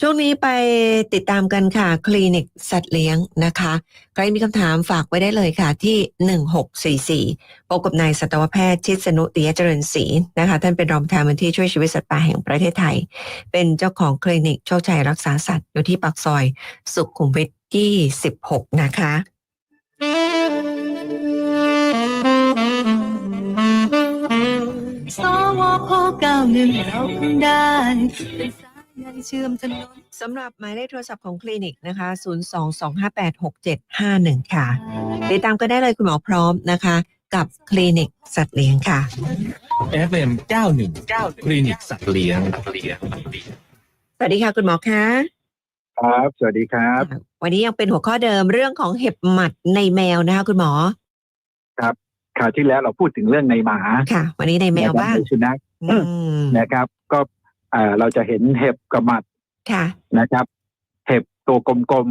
ช่วงนี้ไปติดตามกันค่ะ คลินิกสัตว์เลี้ยงนะคะ ใครมีคำถามฝากไว้ได้เลยค่ะ ที่ 1644พบกับนายสัตวแพทย์ชิดสนุติยเจริญศรีนะคะ ท่านเป็นรองประธานมูลที่ช่วยชีวิตสัตว์ป่าแห่งประเทศไทย เป็นเจ้าของคลินิกโชคชัยรักษาสัตว์อยู่ที่ปากซอย สุขุมวิท26 นะคะสวพเก้าหนึ่งเราเพิ่งได้ เป็นสายใยเชื่อมถนนสำหรับหมายเลขโทรศัพท์ของคลินิกนะคะ 022586751 ค่ะ ติดตามก็ได้เลยคุณหมอพร้อมนะคะ กับคลินิกสัตว์เลี้ยงค่ะ FM 91คลินิกสัตว์เลี้ยง สวัสดีค่ะคุณหมอคะ ครับ สวัสดีครับ วันนี้ยังเป็นหัวข้อเดิมเรื่องของเห็บหมัดในแมวนะคะ คุณหมอ คราวที่แล้วเราพูดถึงเรื่องในหมาค่ะ วันนี้ในแมวนะครับบ้างในสุนัขอืมนะครับก็เอ่อเราจะเห็นเห็บกระหมัดค่ะ นะครับ เห็บตัวกลม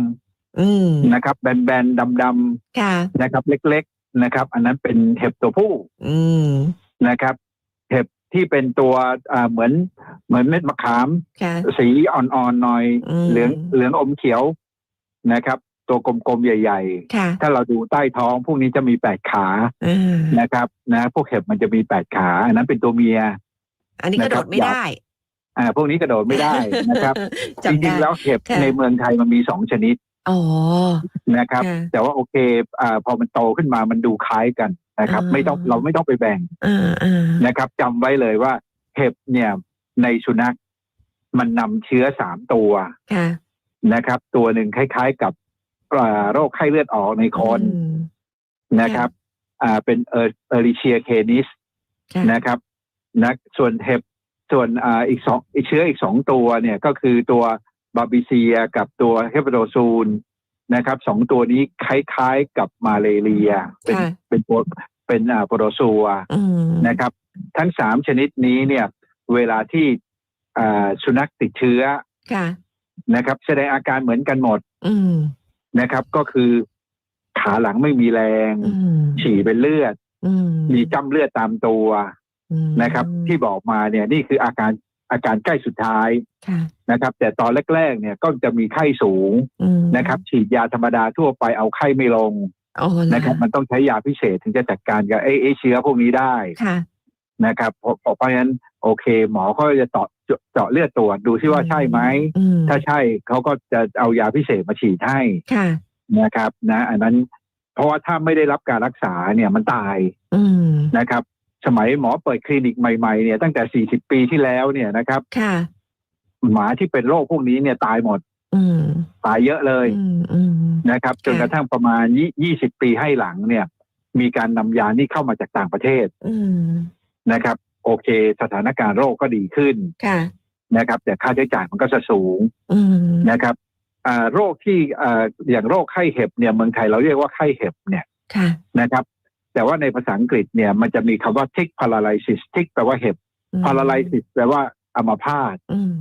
อืมๆนะครับ แบนๆดำค่ะ ๆนะครับ เล็ก ๆนะครับ อันนั้นเป็นเห็บตัวผู้อืมนะครับ เห็บที่เป็นตัวอ่าเหมือนเหมือนเม็ดมะขาม ค่ะ สีอ่อนๆหน่อย อืม เหลืองเหลืองอมเขียวนะครับ ตัวกลมๆใหญ่ ค่ะๆ ถ้าเราดูใต้ท้องพวกนี้จะมีแปดขาอ่านะครับ นะ พวกเห็บมันจะมีแปดขาอันนั้นเป็นตัวเมีย อันนี้กระโดดไม่ได้ อ่าพวกนี้กระโดดไม่ได้นะครับจจำริได้งๆแล้วเห็บค่ะในเมืองไทยมันมีสองชนิดอ๋อนะครับค่ะแต่ว่าโอเคอ่าพอมันโตขึ้นมามันดูคล้ายกันนะครับอ่าไม่ต้องเราไม่ต้องไปแบ่งอ่าอ่านะครับจำไว้เลยว่าเห็บเนี่ยในสุนัขมันนำเชื้อสามตัวค่ะนะครับ ตัวหนึ่งคล้าย ๆกับอ่าโรคไข้เลือดออกในคนอืมนะครับ อ่าเป็นเออเอริเชียเคนิสค่ะนะครับนะส่วนเห็บ ส่วนอ่าอีกสองอีกเชื้ออีกสองตัวเนี่ยก็คือตัวบาบิเซียกับตัวเฮปาโดซูนนะครับสองตัวนี้คล้ายๆกับมาเลเรีย เป็นค่ะเป็นโปรเป็นอ่าโปรโตซัวอืมนะครับ ทั้งสามชนิดนี้เนี่ย เวลาที่อ่าสุนัขติดเชื้อค่ะนะครับ แสดงอาการเหมือนกันหมดอืมนะครับ ก็คือขาหลังไม่มีแรงอืมฉี่เป็นเลือดอืมมีจ้ำเลือดตามตัวอืม นะครับ ที่บอกมาเนี่ยนี่คืออาการอาการใกล้สุดท้ายค่ะนะครับ แต่ตอนแรก ๆ เนี่ยก็จะมีไข้สูงอืมนะครับ ฉีดยาธรรมดาทั่วไปเอาไข้ไม่ลงโอ้ล่นะครับ มันต้องใช้ยาพิเศษถึงจะจัดการกับไอ้ไอ้เชื้อพวกนี้ได้ค่ะนะครับเพราะเพราะฉะนั้นโอเค หมอเขาจะเจาะเจาะเจาะเลือดตรวจดูที่ว่าใช่ไหมอืมถ้าใช่เขาก็จะเอายาพิเศษมาฉีดให้ค่ะนะครับ นะ อันนั้นเพราะว่าถ้าไม่ได้รับการรักษาเนี่ยมันตายอืมนะครับ สมัยหมอเปิดคลินิกใหม่ๆเนี่ยตั้งแต่ 40 ปีที่แล้วเนี่ยนะครับ ค่ะ หมาที่เป็นโรคพวกนี้เนี่ยตายหมดอืมตายเยอะเลยอืมอืมนะครับ จนค่ะกระทั่งประมาณยี่สิบปีให้หลังเนี่ย มีการนำยานี่เข้ามาจากต่างประเทศอืมนะครับ โอเค สถานการณ์โรคก็ดีขึ้นค่ะนะครับ แต่ค่าใช้จ่ายมันก็จะสูงอืมนะครับอ่าโรคที่อ่าอย่างโรคไข้เห็บเนี่ยเมืองไทยเราเรียกว่าไข้เห็บเนี่ยค่ะนะครับ แต่ว่าในภาษาอังกฤษเนี่ยมันจะมีคำว่า tick paralysis tick แปลว่าเห็บ paralysis แปลว่าอัมพาตอืม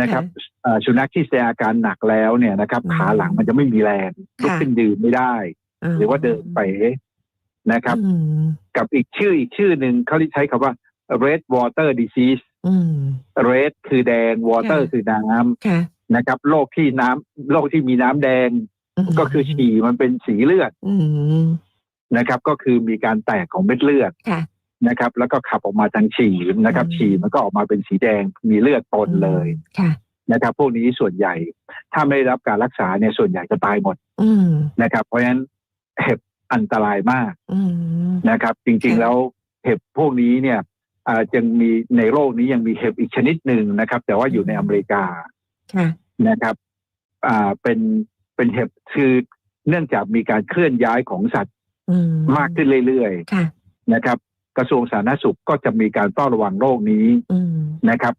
นะครับอ่าสุนัขที่แสดงอาการหนักแล้วเนี่ยนะครับอืมขาหลังมันจะไม่มีแรงค่ะลุกขึ้นยืนไม่ได้ หรือว่าเดินไปนะครับอืมกับอีกชื่ออีกชื่อหนึ่งเขาใช้คำว่า red water disease อืม red คือแดง water ค่ะคือน้ค่ะำนะครับโรคที่น้ำโรคที่มีน้ำแดงมก็คือฉี่มันเป็นสีเลือดอืม นะครับ ก็คือมีการแตกของเม็ดเลือดค่ะ นะครับ แล้วก็ขับออกมาทางฉี่นะครับ อืม ฉี่มันก็ออกมาเป็นสีแดงมีเลือดปนเลยค่ะ นะครับ พวกนี้ส่วนใหญ่ ถ้าไม่ได้รับการรักษาเนี่ยส่วนใหญ่จะตายหมดอืม นะครับ เพราะฉะนั้นเห็บอันตรายมากอืม นะครับ จริงค่ะๆแล้วเห็บพวกนี้เนี่ยอ่ายังมีในโลกนี้ยังมีเห็บอีกชนิดหนึ่งนะครับ แต่ว่าอยู่ในอเมริกา ค่ะ นะครับ อ่า เป็น เป็นเห็บคือ เนื่องจากมีการเคลื่อนย้ายของสัตว์ อืมมากขึ้นเรื่อยค่ะ ๆนะครับ กระทรวงสาธารณสุขก็จะมีการเฝ้าระวังโรคนี้อืมนะครับ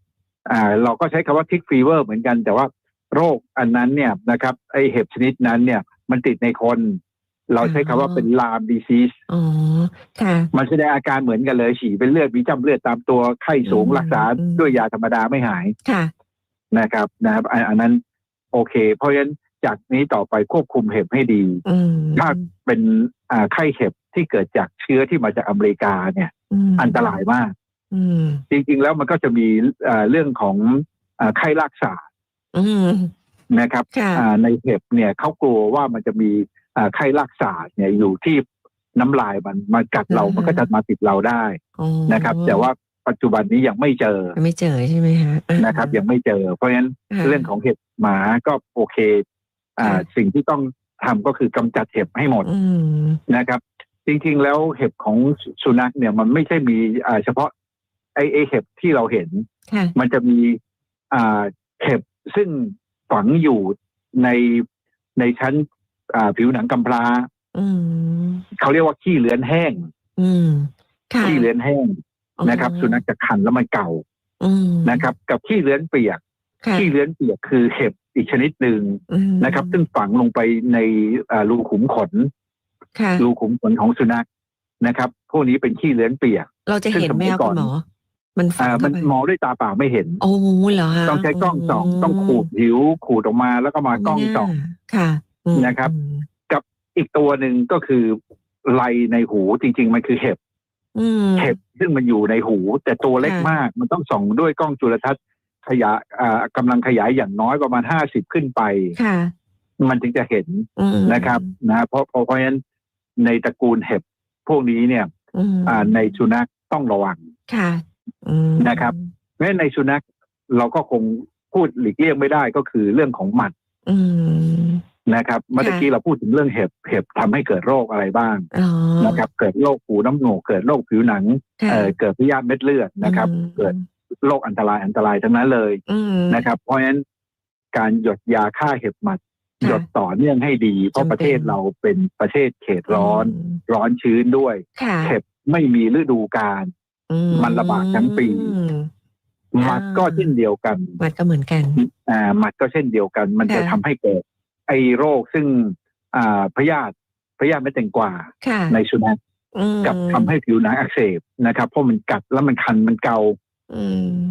อ่าเราก็ใช้คำว่าทิกฟีเวอร์เหมือนกัน แต่ว่าโรคอันนั้นเนี่ยนะครับไอเห็บชนิดนั้นเนี่ย มันติดในคน เราใช้คำว่าเป็นลามดีซีส อ๋อค่ะ มันแสดงอาการเหมือนกันเลยฉี่เป็นเลือดมีจ้ำเลือดตามตัวไข้สูงอืมรักษาอืม ด้วยยาธรรมดาไม่หายค่ะ นะครับนะครับอันอันนั้นโอเค เพราะฉะนั้น จากนี้ต่อไปควบคุมเห็บให้ดีอืมถ้าเป็นอ่าไข้เห็บที่เกิดจากเชื้อที่มาจากอเมริกาเนี่ยมอันตรายมากอืมจริงๆแล้วมันก็จะมีอ่าเรื่องของอ่าไข้ลากสาอืมนะครับค่ะอ่าในเห็บเนี่ยเขากลัวว่ามันจะมีอ่าไข้ลากสาดเนี่ยอยู่ที่น้ำลายมันมากัดเราอือฮะมันก็จะมาติดเราได้อ๋อนะครับ แต่ว่าปัจจุบันนี้ยังไม่เจอยังไม่เจอใช่ไหมฮะอ่านะครับ ยังไม่เจอ เพราะฉะนั้นค่ะเรื่องของเห็บหมาก็โอเคอ่าค่ะ สิ่งที่ต้องทำก็คือกำจัดเห็บให้หมดอืมนะครับ จริงๆ แล้วเห็บของสุนัขเนี่ยมันไม่ใช่มีอ่าเฉพาะไอไอเห็บที่เราเห็นค่ะมันจะมีอ่าเห็บซึ่งฝังอยู่ในในชั้นอ่าผิวหนังกำพร้าอืมเขาเรียกว่าขี้เลือนแห้งอืมค่ะขี้เลือนแห้งนะครับ สุนัขจะคันแล้วมันเก่าอืมนะครับ กับขี้เลือนเปียกค่ะ ขี้เลือนเปียกคือเห็บอีกชนิดหนึ่งอืมนะครับ ซึ่งฝังลงไปในอ่ารูขุมขนค่ะรูขุมขนของสุนัขนะครับ พวกนี้เป็นขี้เลือนเปียก เราจะเห็นไหมซึ่งสมัยคะก่คุอนณหมอมันฝัอ่างมัเข้านไปมองด้วยตาเปล่าไม่เห็น โอ้เหรอฮะต้องใช้กล้องส่องต้องขูดผิวขูดออกมาแล้วก็มากล้องส่องค่ะอืมนะครับอีกตัวหนึ่งก็คือไรในหูจริง ๆ มันคือเห็บอืมเห็บซึ่งมันอยู่ในหู แต่ตัวเล็กค่ะมาก มันต้องส่องด้วยกล้องจุลทรรศน์ ขยายอ่ากำลังขยายอย่างน้อยประมาณห้าสิบขึ้นไปค่ะมันถึงจะเห็นอืมนะครับนะเพราะเพราะเพราะฉะนั้นในตระกูลเห็บพวกนี้เนี่ยอืมอ่าในสุนัขต้องระวังค่ะอืมนะครับเพราะฉะนั้นในสุนัขเราก็คงพูดหลีกเลี่ยงไม่ได้ก็คือเรื่องของหมัดอืมนะครับเมื่อตะกี้เราพูดถึงเรื่องเห็บเห็บทำให้เกิดโรคอะไรบ้างอ๋อนะครับ เกิดโรคหูน้ำโหนกเกิดโรคผิวหนังค่ะเอ่อเกิดพยาธิเม็ดเลือดนะครับอืมเกิด โรคอันตรายอันตรายทั้งนั้นเลยอืมนะครับ เพราะฉะนั้นการหยดยาฆ่าเห็บหมัดค่ะหยดต่อเนื่องให้ดี เพราะจำเป็นประเทศเราเป็นประเทศเขตร้อนมร้อนชื้นด้วยค่ะเห็บไม่มีฤดูกาลอืมันระบาดทั้งปีอืมหมัดก็เช่นเดียวกันหมัดก็เหมือนกันอ่าหมัดก็เช่นเดียวกัน มันจะค่ะทำให้เกิดไอโรคซึ่ง อ่าพยาธิพยาธิเม็ดแตงกวาค่ะในสุนัขอืมกับทำให้ผิวหนังอักเสบนะครับ เพราะมันกัดแล้วมันคันมันเกาอืม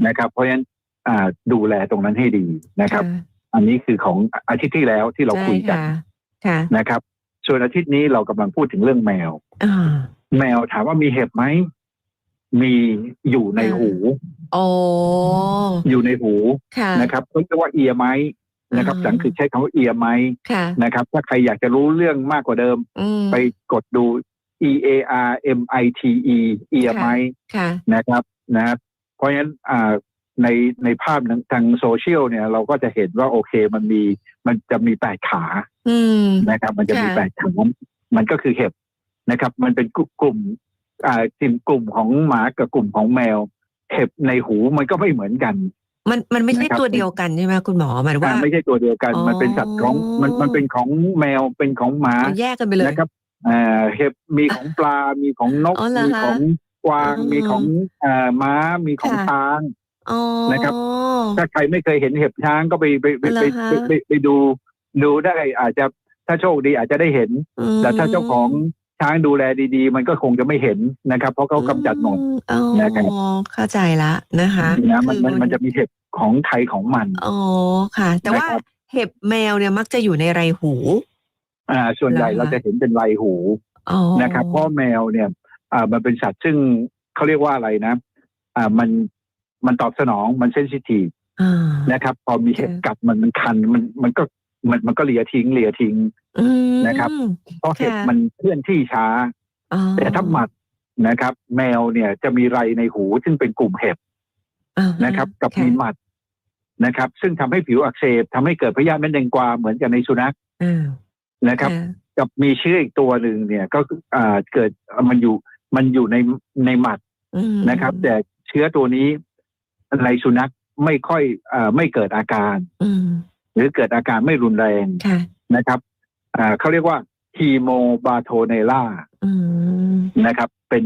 นะครับ เพราะฉะนั้นอ่าดูแลตรงนั้นให้ดีนะครับค่ะอันนี้คือของอาทิตย์ที่แล้วที่เราคุยกันใช่ะค่ะนะครับ ส่วนอาทิตย์นี้เรากำลังพูดถึงเรื่องแมวอ่าแมวถามว่ามีเห็บไหมมีอยู่ในอ่าหูโอ้อยู่ในหูค่ะนะครับเขาเรียกว่าเอียไม้นะครับอ่าสังคือใช้คำว่าเอียไม้ค่ะนะครับ ถ้าใครอยากจะรู้เรื่องมากกว่าเดิมอืมไปกดดู e a r m i t e เอียไม้ค่ะนะครับนะครับ เพราะฉะนั้นอ่าในในภาพทางโซเชียลเนี่ย เราก็จะเห็นว่าโอเคมันมีมันจะมีแปดขาอืมนะครับ มันจะมีค่ะแปดขามันก็คือเห็บนะครับ มันเป็นกลุ่มกลุ่มอ่ากลุ่มกลุ่มของหมากับกลุ่มของแมว เห็บในหูมันก็ไม่เหมือนกัน มันมันไม่ใช่นะครับตัวเดียวกันใช่ไหมคุณหมอหมายว่าอ่าไม่ใช่ตัวเดียวกันอ๋อมันเป็นสัตว์ของมันมันเป็นของแมวเป็นของหมามันแยกกันไปเลยนะครับอ่าเห็บมีของปลา มีของนกอ๋อเหรอมีคะของ กวางอ๋อ มีของอ่าม้ามีของค่ะ ช้าง อ๋อ นะครับ ถ้าใครไม่เคยเห็นเห็บช้างก็ไปไปไปเหรไปอคะ ไปไปไปดูดูได้อาจจะถ้าโชคดีอาจจะได้เห็น อืมแต่ถ้าเจ้าของช้างดูแลดีๆ มันก็คงจะไม่เห็นนะครับ เพราะเขากำจัดหมดอือ๋อนะครับ เข้าใจละนะคะนะมันมันคือมันจะมีเห็บของใครของมัน อ๋อค่ะ แต่ว่านะครับ เห็บแมวเนี่ยมักจะอยู่ในไรหู อ่าส่วนใหญ่เหรอคะเราจะเห็นเป็นลายหูอ๋อนะครับเพราะแมวเนี่ย อ่ามันเป็นสัตว์ซึ่งเขาเรียกว่าอะไรนะ อ่ามันมันตอบสนองมันเซนซิทีฟอ่า นะครับ พอมีเห็บค่ะกัดมันมันคันมันมันก็มันมันก็เลียทิ้งเลียทิ้ง อืมนะครับ เพราะเห็บค่ะมันเคลื่อนที่ช้า อ๋อแต่ถ้าหมัดนะครับ แมวเนี่ยจะมีไรในหูซึ่งเป็นกลุ่มเห็บอ่าฮนะครับ กับค่ะมีหมัดนะครับ ซึ่งทำให้ผิวอักเสบทำให้เกิดพยาธิเม็ดแดงกวาเหมือนกับในสุนัขอ่านะครับค่ะกับมีเชื้ออีกตัวหนึ่งเนี่ยก็คืออ่าเกิดมันอยู่ มันอยู่ในในหมัดอืมนะครับ แต่เชื้อตัวนี้ในสุนัขไม่ค่อยอ่าไม่เกิดอาการอืมหรือเกิดอาการไม่รุนแรงค่ะนะครับอ่าเขาเรียกว่าฮีโมบาโทเนล่าอืมนะครับ เป็น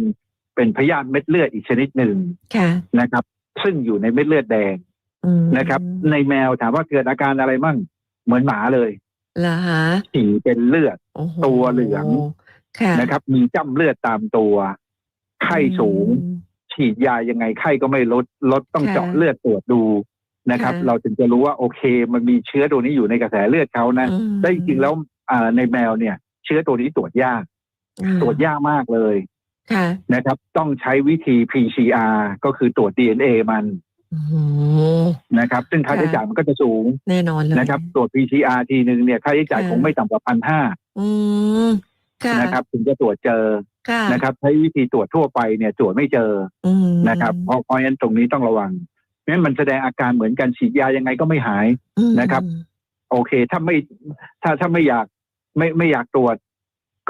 เป็นพยาธิเม็ดเลือดอีกชนิดหนึ่งค่ะนะครับ ซึ่งอยู่ในเม็ดเลือดแดงอืมนะครับ ในแมวถามว่าเกิดอาการอะไรมั่ง เหมือนหมาเลยเหรอฮะฉี่เป็นเลือดโอ้โหตัวเหลือง ค่ะนะครับ มีจ้ำเลือดตามตัว ไข้สูงอืมฉีดยายังไงไข้ก็ไม่ลดลดต้องค่ะเจาะเลือดตรวจดูนะครับค่ะเราถึงจะรู้ว่าโอเค มันมีเชื้อตัวนี้อยู่ในกระแสเลือดเขานะอืมแต่จริงๆแล้วอ่าในแมวเนี่ย เชื้อตัวนี้ตรวจยากอ่าตรวจยากมากเลยค่ะนะครับ ต้องใช้วิธี PCR ก็คือตรวจ DNA มันโอ้โหนะครับ ซึ่งค่าใช้จ่ายมันก็จะสูง แน่นอนเลยนะครับ ตรวจ PCR ทีหนึ่งเนี่ยค่าใช้จ่ายค่ะคงไม่ต่ำกว่าพันห้าอืมค่ะ นะครับถึงจะตรวจเจอค่ะนะครับใช้วิธีตรวจทั่วไปเนี่ยตรวจไม่เจออืมนะครับเพราะเพราะฉะนั้นตรงนี้ต้องระวังเพราะฉะนั้นมันแสดงอาการเหมือนกันฉีดยายังไงก็ไม่หายอืมนะครับ โอเคถ้าไม่ถ้าถ้าไม่อยากไม่ไม่อยากตรวจ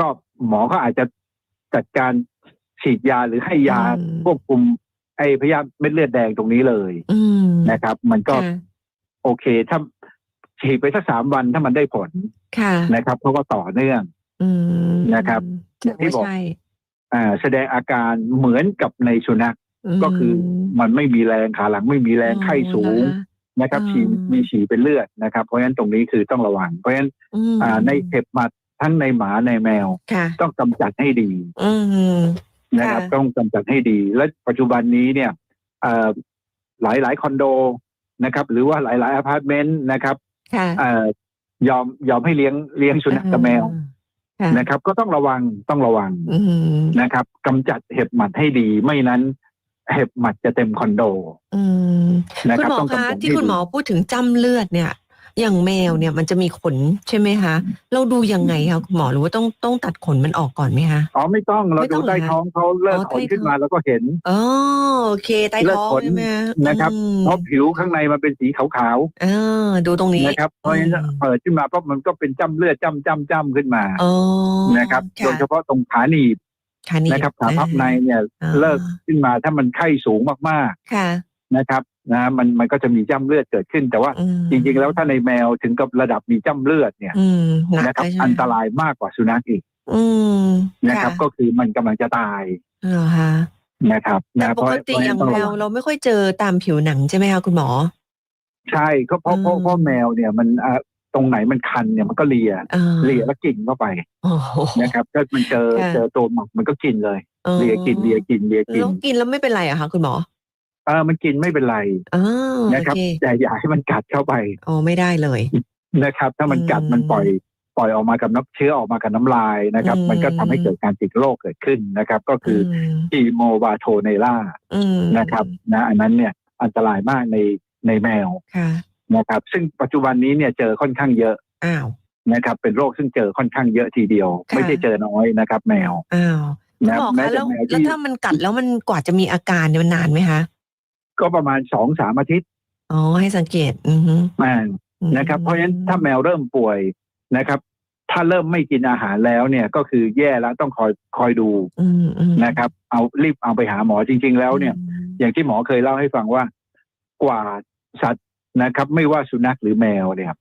ก็หมอก็อาจจะจัดการฉีดยาหรือให้ยาควบคุม ไอ้พยาธิเม็ดเลือดแดงตรงนี้เลยอืมนะครับ มันก็ค่ะโอเคถ้าฉีดไปสักสามวันถ้ามันได้ผลค่ะนะครับเขาก็ต่อเนื่อง อืมนะครับแต่ที่ว่าบอกใช่อ่า แสดงอาการเหมือนกับในสุนัขมก็คือมันไม่มีแรงขาหลังไม่มีแรงไข้สูงนะคะนะครับอืมฉี่มีฉี่เป็นเลือดนะครับ เพราะฉะนั้นตรงนี้คือต้องระวัง เพราะฉะนั้นอืมอ่าในเห็บหมัดทั้งในหมาในแมวค่ะต้องกำจัดให้ดีอืมนะครับค่ะต้องกำจัดให้ดี และปัจจุบันนี้เนี่ยเอ่อหลายหลายคอนโดนะครับ หรือว่าหลายหลายอพาร์ตเมนต์นะครับค่ะเอ่อยอมยอมให้เลี้ยงเลี้ยงสุนัขกับแมวค่ะ นะครับ ก็ต้องระวังต้องระวังอืมนะครับกำจัดเห็บหมัดให้ดีไม่นั้นเห็บหมัดจะเต็มคอนโดอืมนะคุคณรับหมอต้องคะกำจัดที่ให้คุณดีหมอพูดถึงจ้ำเลือดเนี่ย อย่างแมวเนี่ยมันจะมีขนใช่ไหมคะ เราดูยังไงคะคุณหมอหรือว่าต้องต้องตัดขนมันออกก่อนไหมคะอ๋อไม่ต้องเราไม่ต้ดูองเหรอใต้คะท้องเขาเลิกอ๋อขนใต้ขึ้นท้องมาแล้วก็เห็นอ๋อโอเคใต้เลือดท้องขนใช่ไหมนะครับอืมเพราะผิวข้างในมันเป็นสีขาวเออดูตรงๆนี้นะครับเพราะฉะนั้นอืมเปิดขึ้นมาปั๊บมันก็เป็นจ้ำเลือดจ้ำจ้ำจ้ำขึ้นมาอ๋อนะครับโดยเฉค่ะพาะตรงขาหนีบค่ะนี่นะครับขาพับในเนี่ยอ่าเลิกขึ้นมาถ้ามันไข้สูงมากค่ะๆนะครับ นะมันมันก็จะมีจ้ำเลือดเกิดขึ้น แต่ว่าอืมจริง ๆ แล้วถ้าในแมวถึงกับระดับมีจ้ำเลือดเนี่ยอืมหนักนะครับเลยใช่ไหมอันตรายมากกว่าสุนัขอีกอืมนะครับะก็คือมันกำลังจะตายเหรอคะนะครับแต่นะปเพราะกติเพราะฉะอนั้ย่านงต้องแมระววังเราไม่ค่อยเจอตามผิวหนังใช่ไหมคะคุณหมอ ใช่ก็เพราะเพราะอืมเพราะแมวเนี่ยมันอะตรงไหนมันคันเนี่ยมันก็เลียเออเลียแล้วกินเข้าไปโอ้โหนะครับถ้ามันเจอค่ะเจอตัวหมักมันก็กินเลยออเลียกินเลียกินเลียกินแล้วกินแล้วไม่เป็นไรเหรอะคะคุณหมอ เออมันกินไม่เป็นไรอ๋อนะครับ โอเคแต่อย่าให้มันกัดเข้าไปอ๋อไม่ได้เลย นะครับ ถ้ามันกัดอืมมันปล่อยปล่อยออกมากับน้ำเชื้อออกมากับน้ำลายนะครับ อืม มันก็ทำให้เกิดการติดโรคเกิดขึ้นนะครับ ก็คืออมอีโมวาโทเนล่าอืมนะครับนะอันนั้นเนี่ยอันตรายมากในในแมวค่ะ นะครับ ซึ่งปัจจุบันนี้เนี่ยเจอค่อนข้างเยอะอ้าว นะครับ เป็นโรคซึ่งเจอค่อนข้างเยอะทีเดียว ค่ะ ไม่ใช่เจอน้อยนะครับ แมวอ้าวคุณนะหมอแม้คะแต่แล้วแมวแล้วที่ ถ้ามันกัดแล้วมันกว่าจะมีอาการเนี่ยมันนานไหมคะ ก็ประมาณสองสามอาทิตย์อ๋อให้สังเกต อือฮึอ่านะครับ เพราะฉะนั้นถ้าแมวเริ่มป่วยนะครับ ถ้าเริ่มไม่กินอาหารแล้วเนี่ยก็คือแย่แล้วต้องคอยคอยดูอืมอืมนะครับ เอารีบเอาไปหาหมอจริง ๆ แล้วเนี่ย อย่างที่หมอเคยเล่าให้ฟังว่ากว่าสัตว์นะครับ ไม่ว่าสุนัขหรือแมวเนี่ย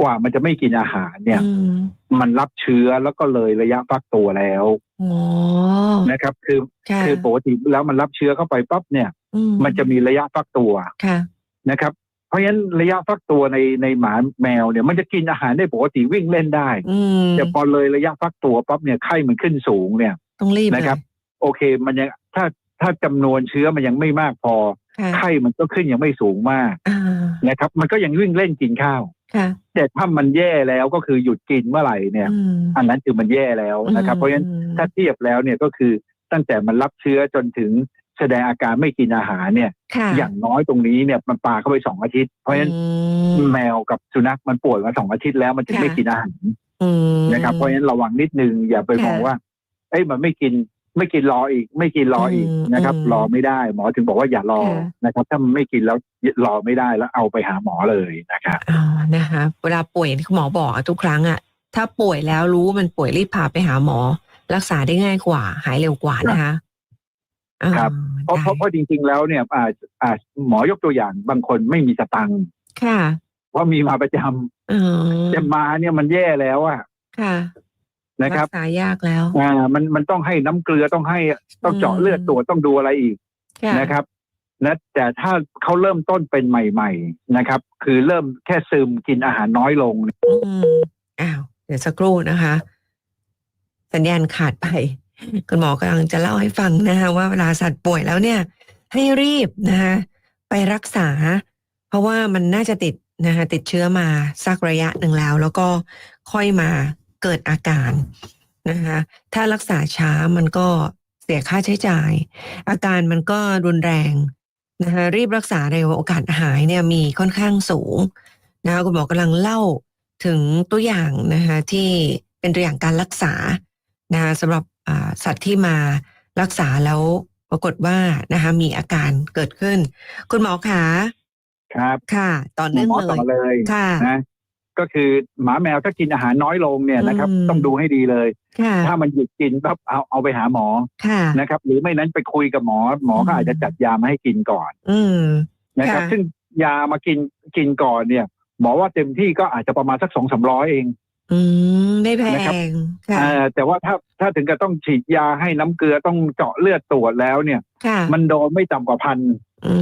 กว่ามันจะไม่กินอาหารเนี่ย อืมมันรับเชื้อแล้วก็เลยระยะฟักตัวแล้วอ๋อนะครับ คือ ค่ะคือปกติแล้วมันรับเชื้อเข้าไปปั๊บเนี่ยอื มันจะมีระยะฟักตัวค่ะนะครับ เพราะฉะนั้นระยะฟักตัวในในหมาแมวเนี่ย มันจะกินอาหารได้ปกติวิ่งเล่นได้อืมแต่พอเลยระยะฟักตัวปั๊บเนี่ยไข้มันขึ้นสูงเนี่ยต้องรีบเลยนะครับ โอเค มันยังถ้าถ้าจำนวนเชื้อมันยังไม่มากพอค่ะไข้มันก็ขึ้นยังไม่สูงมากอ่านะครับ มันก็ยังวิ่งเล่นกินข้าวค่ะแต่ถ้ามันแย่แล้วก็คือหยุดกินเมื่อไหร่เนี่ยอืมอันนั้นคือมันแย่แล้วนะครับ เพราะฉะนั้นอืมถ้าเทียบแล้วเนี่ยก็คือตั้งแต่มันรับเชื้อจนถึง แสดงอาการไม่กินอาหารเนี่ยค่ะอย่างน้อยตรงนี้เนี่ยมันปาเข้าไปสองอาทิตย์ เพราะฉะนั้นอืมแมวกับสุนัขมันป่วยมาสองอาทิตย์แล้วมันถึงค่ะไม่กินอาหารอืมนะครับเพราะฉะนั้นระวังนิดนึงอย่าไปค่ะมองว่า เอ้ยมันไม่กินไม่กินรออีก ไม่กินรออีกอืมนะครับอืมรอไม่ได้ หมอถึงบอกว่าอย่ารอค่ะนะครับ ถ้ามันไม่กินแล้วรอไม่ได้แล้วเอาไปหาหมอเลยนะครับอ๋อนะคะเวลาป่วยที่คุณหมอบอกอะทุกครั้งอะถ้าป่วยแล้วรู้ว่ามันป่วยรีบพาไปหาหมอ รักษาได้ง่ายกว่า หายเร็วกว่านะคะอ่า ครับเพราะเพราะเพราะจริง ๆ แล้วเนี่ยอ่าอ่าหมอยกตัวอย่างบางคนไม่มีสตังค์ค่ะเพราะมีมาประจำอ๋อแต่มาเนี่ยมันแย่แล้วอะค่ะนะครับษายากแล้วอ่ามันมันต้องให้น้ำเกลือต้องให้ต้องเจาะอืมเลือดตรวจต้องดูอะไรอีกค่ะนะครับนะแต่ถ้าเขาเริ่มต้นเป็นใหม่ ๆนะครับ คือเริ่มแค่ซึมกินอาหารน้อยลงอืมอ้าวเดี๋ยวสักครู่นะคะ สัญญาณขาดไป คุณหมอกำลังจะเล่าให้ฟังนะคะว่าเวลาสัตว์ป่วยแล้วเนี่ย ให้รีบนะคะไปรักษา เพราะว่ามันน่าจะติดนะคะติดเชื้อมาสักระยะหนึ่งแล้ว แล้วก็ค่อยมาเกิดอาการนะคะถ้ารักษาช้ามันก็เสียค่าใช้จ่าย อาการมันก็รุนแรงนะคะรีบรักษาเร็วโอกาสหายเนี่ยมีค่อนข้างสูงนะคะคุณหมอกำลังเล่าถึงตัวอย่างนะคะที่เป็นตัวอย่างการรักษานะคะสำหรับ สัตว์ที่มารักษาแล้วปรากฏว่านะคะ มีอาการเกิดขึ้น คุณหมอคะครับค่ะต่อหเนื่องมอเลต่อยเลยค่ะนะก็คือหมาแมวถ้ากินอาหารน้อยลงเนี่ยนะครับอืมต้องดูให้ดีเลยค่ะถ้ามันหยุดกินปั๊บเอาเอาไปหาหมอค่ะนะครับ หรือไม่นั้นไปคุยกับหมอ หมอก็อืมอาจจะจัดยามาให้กินก่อน อืมนะครับค่ะซึ่งยามากินกินก่อนเนี่ย หมอว่าเต็มที่ก็อาจจะประมาณสักสองสามร้อยเอง อืม ไม่แพนะครับ งค่ะ เอ่อแต่ว่าถ้าถ้าถึงกับต้องฉีดยาให้น้ำเกลือต้องเจาะเลือดตรวจแล้วเนี่ย ค่ะ มันโดนไม่ต่ำกว่าพันอื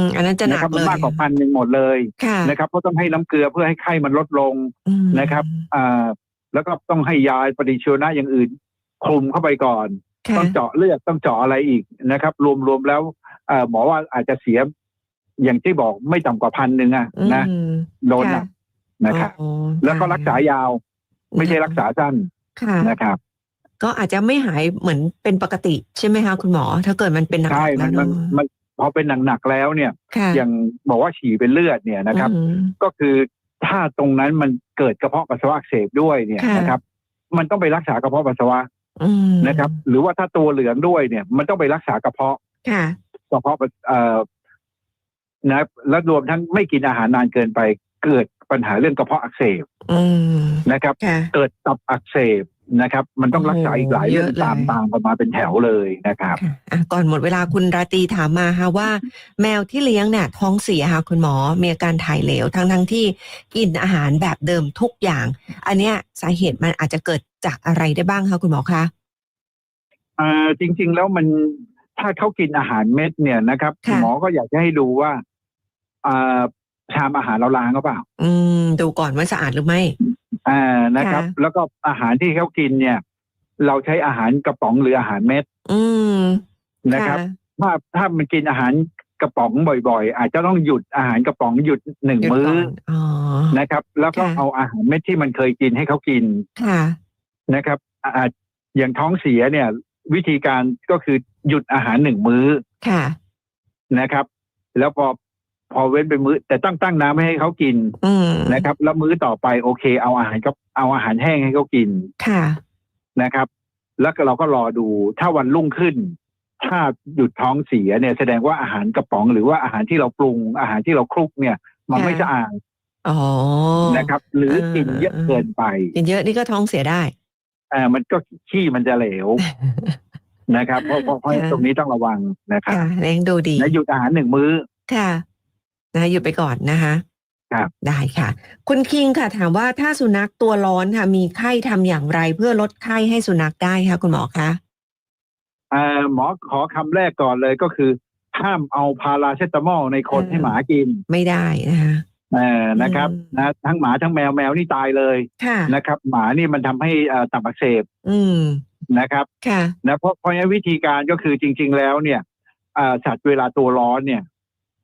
ม อันนั้นจะหนะนักครับเลมันยมากกว่าพันหนึ่งหมดเลยค่ะนะครับเพราะต้องให้น้ำเกลือเพื่อให้ไข้มันลดลง อืมนะครับ อ่าแล้วก็ต้องให้ยาปฏิชีวนะอย่างอื่นคลุมเข้าไปก่อน ค่ะต้องเจาะเลือดต้องเจาะอะไรอีกนะครับ รวมๆแล้วเอ่อหมอว่าอาจจะเสียอย่างที่บอกไม่ต่ำกว่าพันหนึ่งอะนะอืมโดนหนักนะครับ อ๋อแล้วก็รักษายาว ไม่ใช่รักษาสั้นค่ะนะครับ ก็อาจจะไม่หายเหมือนเป็นปกติใช่ไหมคะคุณหมอ ถ้าเกิดมันเป็นหนักใช่ๆแล้มัวนมันเนาะมันพอเป็นหนักๆแล้วเนี่ยค่ะอย่างบอกว่าฉี่เป็นเลือดเนี่ยนะครับอืมก็คือถ้าตรงนั้นมันเกิดกระเพาะปัสสาวะอักเสบด้วยเนี่ยค่ะนะครับ มันต้องไปรักษากระเพาะปัสสาวะอืมนะครับ หรือว่าถ้าตัวเหลืองด้วยเนี่ย มันต้องไปรักษากระเพาะค่ะกระเพาะปัสเอ่อนะและรวมทั้งไม่กินอาหารนานเกินไปเกิด ปัญหาเรื่องกระเพาะอักเสบอืมนะครับค่ะเกิดตับอักเสบนะครับ มันต้องรักษาอีกหลายโอ้โหเรื่องเยอะเลยตามตามกันมาเป็นแถวเลยนะครับค่ะอะก่อนหมดเวลาคุณราตรีถามมาค่ะว่า แมวที่เลี้ยงเนี่ยท้องเสียค่ะคุณหมอมีอาการถ่ายเหลวทั้งทั้งๆที่กินอาหารแบบเดิมทุกอย่าง อันเนี้ยสาเหตุมันอาจจะเกิดจากอะไรได้บ้างคะคุณหมอคะเอ่อจริง ๆ แล้วมันถ้าเขากินอาหารเม็ดเนี่ยนะครับค่ะหมอก็อยากจะให้ดูว่าอ่า ชามอาหารเราล้างหรือเปล่า อืม ดูก่อนว่าสะอาดหรือไม่ อ่านะครับ ค่ะ แล้วก็อาหารที่เขากินเนี่ย เราใช้อาหารกระป๋องหรืออาหารเม็ดอืมนะครับ ถ้าถ้ามันกินอาหารกระป๋องบ่อย ๆ อาจจะต้องหยุดอาหารกระป๋องหยุดหนึ่งหยุดมื้อก่อนอ๋อ นะครับ แล้วก็ค่ะ เอาอาหารเม็ดที่มันเคยกินให้เขากินค่ะ นะครับอ่าอย่างท้องเสียเนี่ย วิธีการก็คือหยุดอาหารหนึ่งมื้อค่ะ นะครับ แล้วพอ พอเว้นไปมื้อแต่ตั้งตั้งน้ำไม่ให้เขากินอืมนะครับ แล้วมื้อต่อไปโอเค เอาอาหารก็เอาอาหารแห้งให้เขากินค่ะ นะครับ แล้วก็เราก็รอดูถ้าวันรุ่งขึ้น ถ้าหยุดท้องเสียเนี่ย แสดงว่าอาหารกระป๋องหรือว่าอาหารที่เราปรุง อาหารที่เราคลุกเนี่ย มันค่ะ ไม่สะอาดอ๋อ นะครับ หรือเออกินเยอะเกินไปกินเยอะนี่ก็ท้องเสียได้ อ่ามันก็ขี้มันจะเหลวนะครับ เพราะเพราะเพราะค่ะตรงนี้ต้องระวังนะครับค่ะเลี้ยงดูดี และหยุดอาหารหนึ่งมื้อ ค่ะ นะหยุดไปก่อนนะคะครับได้ค่ะ คุณคิงค่ะ ถามว่าถ้าสุนัขตัวร้อนค่ะ มีไข้ทำอย่างไรเพื่อลดไข้ให้สุนัขได้คะคุณหมอคะอ่าหมอขอคำแรกก่อนเลยก็คือ ห้ามเอาพาราเซตามอลในคนเออให้หมากิน ไม่ได้นะคะเออนะครับอืมนะทั้งหมาทั้งแมวแมวนี่ตายเลยค่ะนะครับ หมานี่มันทำให้อ่าตับอักเสบอืมนะครับค่ะนะเพราะเพราะฉะนั้นวิธีการก็คือจริง ๆ แล้วเนี่ยอ่าสัตว์เวลาตัวร้อนเนี่ย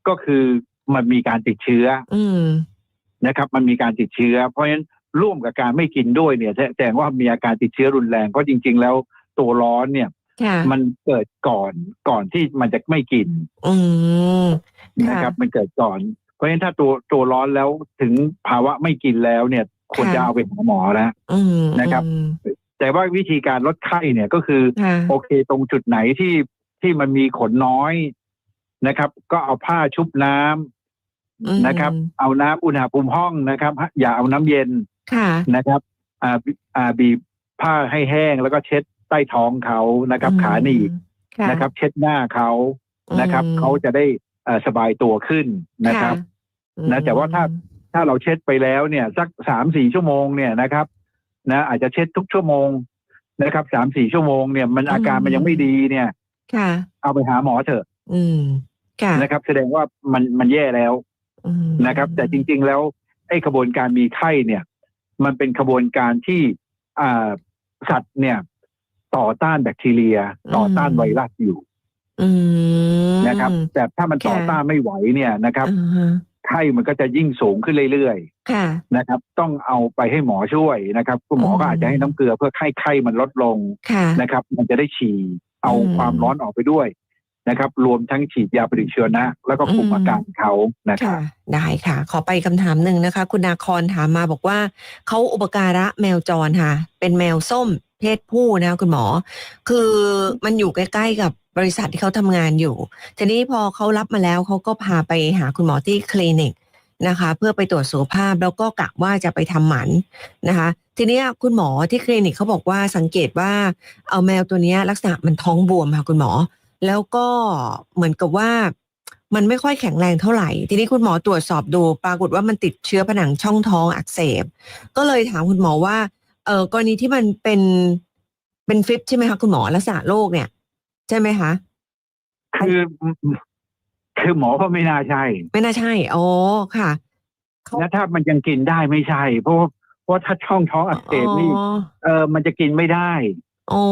ก็คือ มันมีการติดเชื้อ อืมนะครับ มันมีการติดเชื้อ เพราะฉะนั้นร่วมกับการไม่กินด้วยเนี่ยแสแสดงว่ามีอาการติดเชื้อรุนแรงเพราะจริง ๆ แล้วตัวร้อนเนี่ยค่ะมันเกิดก่อนก่อนที่มันจะไม่กินอืมนะครับ มันเกิดก่อน เพราะฉะนั้นถ้าตัวตัวร้อนแล้วถึงภาวะไม่กินแล้วเนี่ยควรจะเอาไปหาหมอแล้วอืมนะครับอืมแต่ว่าวิธีการลดไข้เนี่ยก็คือค่ะโอเคตรงจุดไหนที่ที่มันมีขนน้อย นะครับ ก็เอาผ้าชุบน้ำอืมนะครับ เอาน้ำอุณหภูมิห้องนะครับ อย่าเอาน้ำเย็นค่ะนะครับ อ่าอ่าบีบผ้าให้แห้งแล้วก็เช็ดใต้ท้องเขานะครับ ขาหนีบค่ะนะครับ เช็ดหน้าเขานะครับอืมเขาจะได้เอ่อสบายตัวขึ้นนะครับค่ะนะแต่ว่าถ้าถ้าเราเช็ดไปแล้วเนี่ยสักสามสี่ชั่วโมงเนี่ยนะครับนะอาจจะเช็ดทุกชั่วโมงนะครับสามสี่ชั่วโมงเนี่ยมันอาการมันยังไม่ดีเนี่ยค่ะเอาไปหาหมอเถอะ อืมค่ะนะครับ แสดงว่ามันมันแย่แล้วอืมนะครับ แต่จริง ๆ แล้วไอ้ขบวนการมีไข้เนี่ย มันเป็นขบวนการที่อ่าสัตว์เนี่ย ต่อต้านแบคทีเรีย ต่อต้านไวรัสอยู่อืมนะครับ แต่ถ้ามันต่อค่ะต้านไม่ไหวเนี่ยนะครับอ่าฮะไข้มันก็จะยิ่งสูงขึ้นเรื่อยๆค่ะนะครับ ต้องเอาไปให้หมอช่วยนะครับคุณหมอก็อืมอาจจะให้น้ำเกลือเพื่อไข้ไข้มันลดลงค่ะนะครับ มันจะได้ฉี่เอาอืมความร้อนออกไปด้วย นะครับ รวมทั้งฉีดยาปฏิชีวนะ แล้วก็คุมอาการเขานะครัค่ะบได้ค่ะ ขอไปคำถามหนึ่งนะคะ คุณนาคอนถามมาบอกว่าเขาอุปการะแมวจรค่ะ เป็นแมวส้มเพศผู้นะคุณหมอ คือมันอยู่ใกล้ ๆ กับบริษัทที่เขาทำงานอยู่ ทีนี้พอเขารับมาแล้วเขาก็พาไปหาคุณหมอที่คลินิกนะคะ เพื่อไปตรวจสุขภาพแล้วก็กะว่าจะไปทำหมันนะคะ ทีนี้คุณหมอที่คลินิกเขาบอกว่าสังเกตว่าเอาแมวตัวนี้ลักษณะมันท้องบวมค่ะคุณหมอ แล้วก็เหมือนกับว่ามันไม่ค่อยแข็งแรงเท่าไหร่ ทีนี้คุณหมอตรวจสอบดู ปรากฏว่ามันติดเชื้อผนังช่องท้องอักเสบ ก็เลยถามคุณหมอว่า เออกรณีที่มันเป็นเป็นฟิปใช่ไหมคะคุณหมอลักษณะโรคเนี่ย ใช่ไหมคะ คือคือหมอก็ไม่น่าใช่ ไม่น่าใช่อ๋อค่ะเขาแล้วถ้ามันยังกินได้ไม่ใช่ เพราะว่าเพราะถ้าช่องท้องอักเสบนี่อ๋อเออมันจะกินไม่ได้ อ๋อ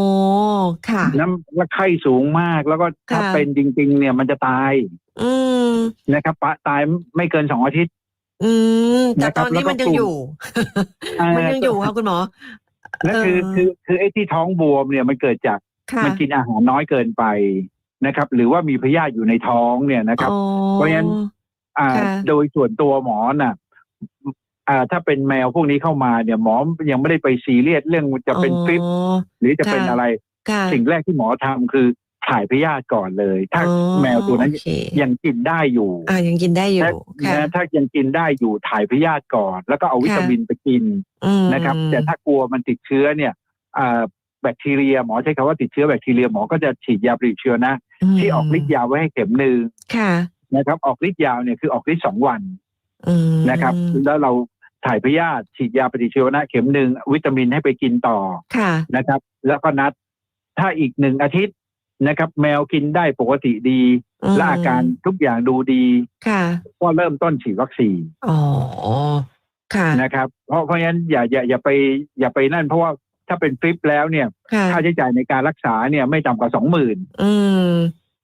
ค่ะ น้ำแล้วไข้สูงมาก แล้วก็ถ้าค่ะ เป็นจริง ๆ เนี่ยมันจะตายอืม นะครับปะตายไม่เกินสองอาทิตย์ อืม แต่นะครับตอนนี้แล้วก็มันยังอยู่เอ่อมันยังอยู่ค่ะคุณหมอและคือเออคือคือไอ้ที่ท้องบวมเนี่ยมันเกิดจากค่ะมันกินอาหารน้อยเกินไปนะครับ หรือว่ามีพยาธิอยู่ในท้องเนี่ยนะครับ อ๋อ เพราะฉะนั้น อ่าค่ะ โดยส่วนตัวหมอน่ะ อ่าถ้าเป็นแมวพวกนี้เข้ามาเนี่ยหมอยังไม่ได้ไปซีเรียสเรื่องจะเป็นฟิปอ๋อหรือจะเป็นค่ะอะไรค่ะสิ่งแรกที่หมอทำคือถ่ายพยาธิก่อนเลย ถ้าอ๋อแมวตัวนั้นโอเคยังกินได้อยู่อ่ายังกินได้อยู่และค่ะนะถ้ายังกินได้อยู่ถ่ายพยาธิก่อน แล้วก็เอาวิตามินไปกินอืมนะครับ แต่ถ้ากลัวมันติดเชื้อเนี่ยอ่าแบคทีเรียหมอใช้คำว่าติดเชื้อแบคทีเรียหมอก็จะฉีดยาปฏิชีวนะมที่ออกฤทธิ์ยาวไว้ให้เข็มหนึ่งค่ะนะครับ ออกฤทธิ์ยาวเนี่ยคือออกฤทธิ์สองวันอืมนะครับ แล้วเรา ถ่ายพยาธิฉีดยาปฏิชีวนะเข็มหนึ่งวิตามินให้ไปกินต่อค่ะนะครับ แล้วก็นัด ถ้าอีกหนึ่งอาทิตย์นะครับ แมวกินได้ปกติดีมและอาการทุกอย่างดูดีค่ะก็เริ่มต้นฉีดวัคซีนอ๋อค่ะนะครับ เพราะเพราะฉะนั้นอย่าอย่าอย่าไปอย่าไปนั่น เพราะว่าถ้าเป็นฟลิปแล้วเนี่ย ค่ะค่าใช้จ่ายในการรักษาเนี่ยไม่ต่ำกว่าสองหมื่นอืม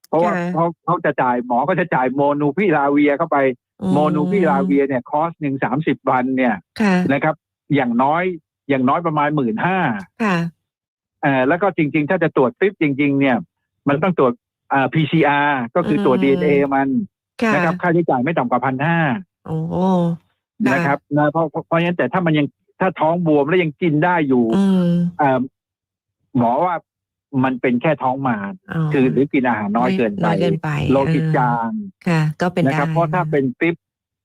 เพราะว่าค่ะเขาเขาจะจ่ายหมอก็จะจ่ายโมนูพิลาเวียเข้าไปอื โมนูพิลาเวียเนี่ยคอสหนึ่งสามสิบวันเนี่ยค่ะนะครับ อย่างน้อยอย่างน้อยประมาณหมื่นห้าค่ะเอ่อแล้วก็จริง ๆ ถ้าจะตรวจฟลิปจริง ๆ เนี่ย มันต้องตรวจอ่า PCR ก็คือตรวจอืม DNA มันค่ะนะครับ ค่าใช้จ่ายไม่ต่ำกว่าพันห้าโอ้นะครับนะเพราะเพราะเพราะฉะนั้นแต่ถ้ามันยังถ้าท้องบวมแล้วยังกินได้อยู่อืมเอ่อหมอว่า มันเป็นแค่ท้องมารคือหรือกินอาหารน้อยเกินไปน้อยเกินไปโลหิตจางค่ะ ก็เป็นนะครับได้เพราะถ้าเป็นฟลิป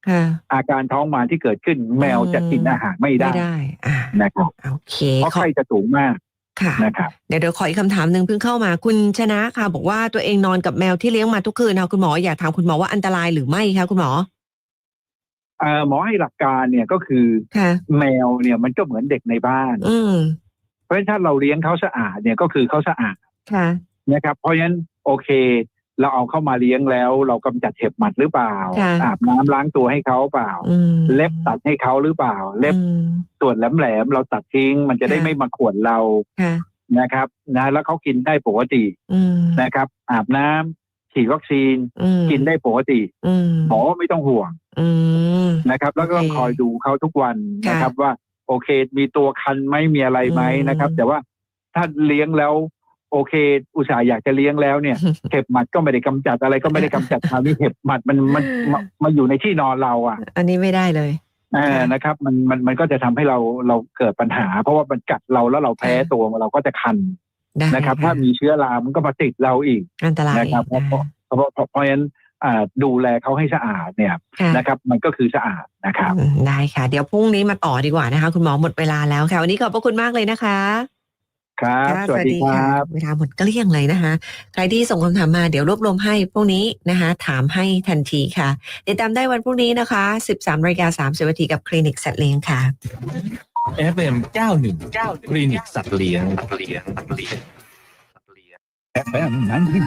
ค่ะอาการท้องมารที่เกิดขึ้น แมวจะกินอาหารไม่ไม่ได้ได้อ่านะครับโอเคเพราะขอไข้จะสูงมากค่ะนะครับเดี๋ยวเดี๋ยวขออีกคำถามหนึ่งเพิ่งเข้ามา คุณชนะค่ะ บอกว่าตัวเองนอนกับแมวที่เลี้ยงมาทุกคืนค่ะคุณหมออยากถามคุณหมอว่าอันตรายหรือไม่คะคุณหมอเอ่อหมอให้หลักการเนี่ยก็คือค่ะแมวเนี่ยมันก็เหมือนเด็กในบ้านอืมเพ ราะฉะนั้นถ้าเราเลี้ยงเขาสะอาดเนี่ยก็คือเขาสะอาดค่ะนะครับ เพราะฉะนั้นโอเค เราเอาเข้ามาเลี้ยงแล้ว เรากำจัดเห็บหมัดหรือเปล่าค่ะอาบน้ำล้างตัวให้เขาเปล่าอืมเล็บตัดให้เขาหรือเปล่า เล็บอืมส่วนแหลมๆเราตัดทิ้ง มันจะได้ค่ะไม่มาข่วนเราค่ะนะครับนะแล้วเขากินได้ปกติอืมนะครับ อาบน้ำฉีดวัคซีนอืมกินได้ปกติอืมหมอไม่ต้องห่วงอืมนะครับ แล้วก็ต้องโอเคคอยดูเขาทุกวันค่ะนะครับว่า โอเค มีตัวคันไหมมีอะไรไหมอืมนะครับ แต่ว่าถ้าเลี้ยงแล้ว โอเค อุตส่าห์อยากจะเลี้ยงแล้วเนี่ยเห็บหมัดก็ไม่ได้กำจัดอะไรก็ไม่ได้กำจัดคราวนี้เห็บหมัดมันมันมามาอยู่ในที่นอนเราอะ อันนี้ไม่ได้เลยเออค่ะนะครับ มันมันมันก็จะทำให้เราเราเกิดปัญหา เพราะว่ามันกัดเราแล้วเราแพ้ค่ะตัวเราก็จะคันได้นะครับ ถ้ามีเชื้อรามันก็มาติดเราอีกอันตรายนะครับเพราะเพราะเพราะเพราะเพราะฉะนั้นอ่า ดูแลเขาให้สะอาดเนี่ยค่ะนะครับ มันก็คือสะอาดนะครับอืมได้ค่ะ เดี๋ยวพรุ่งนี้มาต่อดีกว่านะคะ คุณหมอหมดเวลาแล้วค่ะ วันนี้ขอบพระคุณมากเลยนะคะ ครับค่ะสวัสดีครับเวลาหมดเกลี้ยงเลยนะคะ ใครที่ส่งคำถามมาเดี๋ยวรวบรวมให้พรุ่งนี้นะคะ ถามให้ทันทีค่ะติดตามได้วันพรุ่งนี้นะคะ 13นาฬิกา30นาทีกับคลินิกสัตว์เลี้ยงค่ะ FM 91คลินิกสัตว์เลี้ยงสัตว์เลี้ยงสัตว์เลี้ยง FM 90.